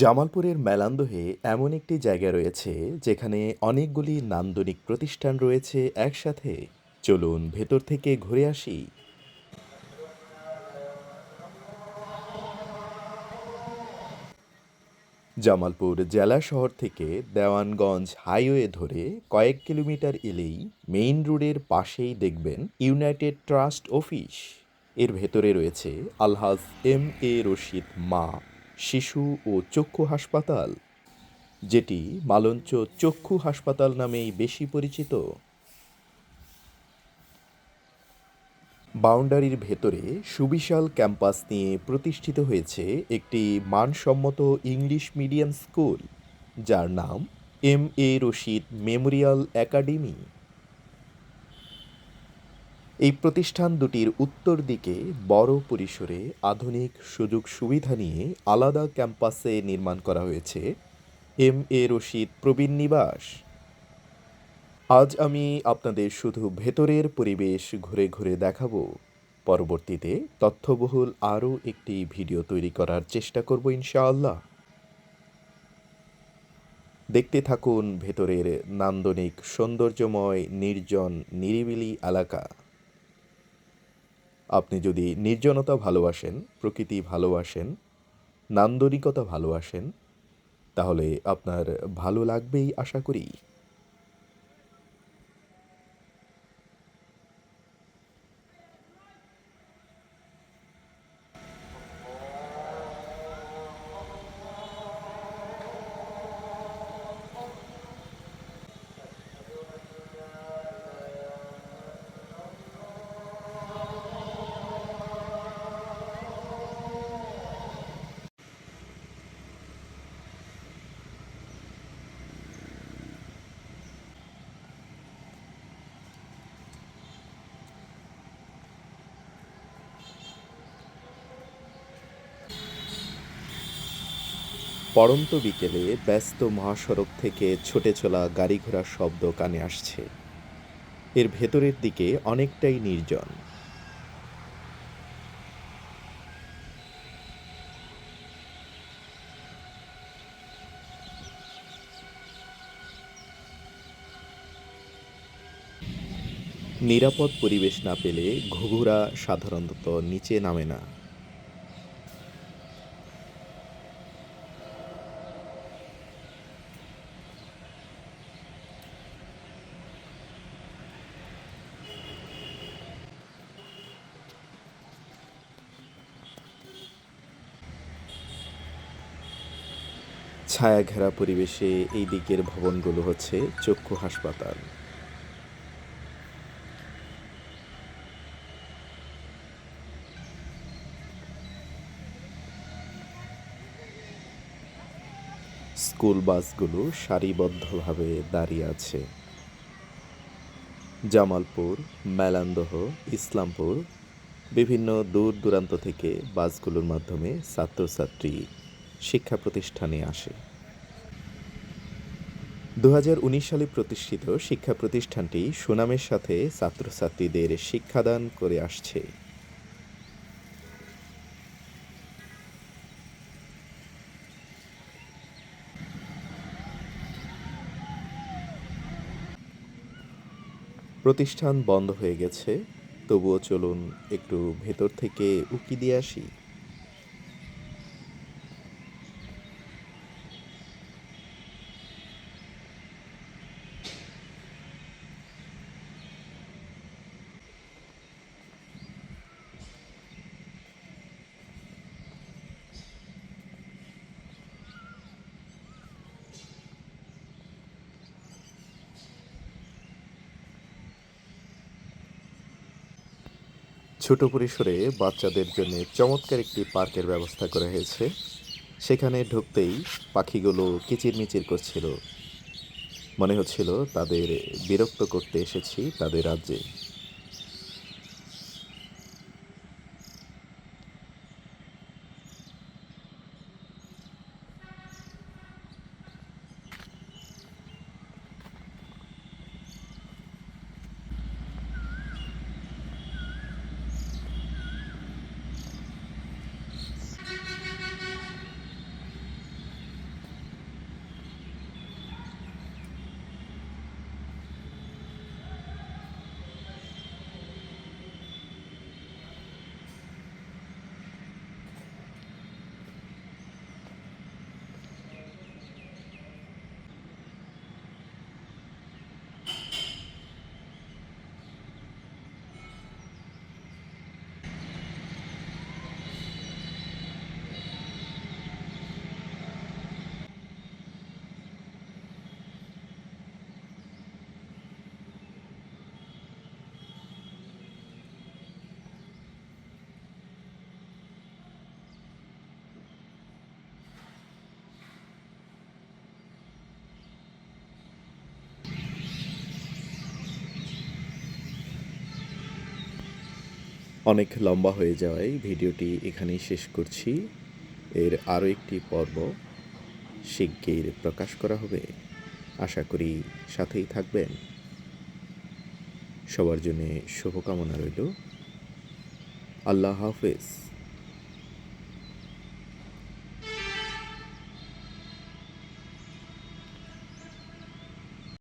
জামালপুরের মেলান্দহে এমন একটি জায়গা রয়েছে যেখানে অনেকগুলি নান্দনিক প্রতিষ্ঠান রয়েছে একসাথে। চলুন ভেতর থেকে ঘুরে আসি। জামালপুর জেলা শহর থেকে দেওয়ানগঞ্জ হাইওয়ে ধরে কয়েক কিলোমিটার এলেই মেইন রোডের পাশেই দেখবেন ইউনাইটেড ট্রাস্ট অফিস। এর ভেতরে রয়েছে আলহাজ এম এ রশিদ মা। শিশু ও চক্ষু হাসপাতাল, যেটি মালঞ্চ চক্ষু হাসপাতাল নামেই বেশি পরিচিত। বাউন্ডারির ভেতরে সুবিশাল ক্যাম্পাস নিয়ে প্রতিষ্ঠিত হয়েছে একটি মানসম্মত ইংলিশ মিডিয়াম স্কুল, যার নাম M A Rashid memorial academy. এই প্রতিষ্ঠান দুটির উত্তর দিকে বড় পরিসরে আধুনিক সুযোগ সুবিধা নিয়ে আলাদা ক্যাম্পাসে নির্মাণ করা হয়েছে এম এ রশিদ প্রবীণ নিবাস। আজ আমি আপনাদের শুধু ভেতরের পরিবেশ ঘুরে ঘুরে দেখাবো। পরবর্তীতে তথ্যবহুল আরও একটি ভিডিও তৈরি করার চেষ্টা করব ইনশাআল্লাহ। দেখতে থাকুন ভেতরের নান্দনিক সৌন্দর্যময়, নির্জন, নিরিবিলি এলাকা। আপনি যদি নির্জনতা ভালোবাসেন প্রকৃতি ভালোবাসেন নান্দনিকতা ভালোবাসেন তাহলে আপনার ভালো লাগবেই আশা করি। পড়ন্ত বিকেলে ব্যস্ত মহাসড়ক থেকে ছুটে চলা গাড়ি ঘোড়ার শব্দ কানে আসছে। এর ভেতরের দিকে অনেকটাই নির্জন। নিরাপদ পরিবেশ না পেলে ঘুঘুরা সাধারণত নিচে নামে না। ছায়া ঘেরা পরিবেশে এই দিকের ভবনগুলো হচ্ছে চক্ষু হাসপাতাল। স্কুল বাসগুলো সারিবদ্ধভাবে দাঁড়িয়ে আছে। জামালপুর, মেলান্দহ, ইসলামপুর, বিভিন্ন দূর দূরান্ত থেকে বাসগুলোর মাধ্যমে ছাত্রছাত্রী শিক্ষা প্রতিষ্ঠানে আসে। দু হাজার উনিশ সালে প্রতিষ্ঠিত শিক্ষা প্রতিষ্ঠানটি সুনামের সাথে ছাত্রছাত্রীদের শিক্ষাদান করে আসছে। প্রতিষ্ঠান বন্ধ হয়ে গেছে, তবুও চলুন একটু ভেতর থেকে উকি দিয়ে আসি। ছোট পরিসরে বাচ্চাদের জন্য চমৎকার একটি পার্কের ব্যবস্থা করা হয়েছে। সেখানে ঢুকতেই পাখিগুলো কিচিরমিচির করছিল। মনে হচ্ছিল তাদের বিরক্ত করতে এসেছি তাদের রাজ্যে। অনেক লম্বা হয়ে যাওয়ায় ভিডিওটি এখানেই শেষ করছি। এর আরও একটি পর্ব শিগগির প্রকাশ করা হবে। আশা করি সাথেই থাকবেন। সবার জন্য শুভকামনা রইল। আল্লাহ হাফেজ।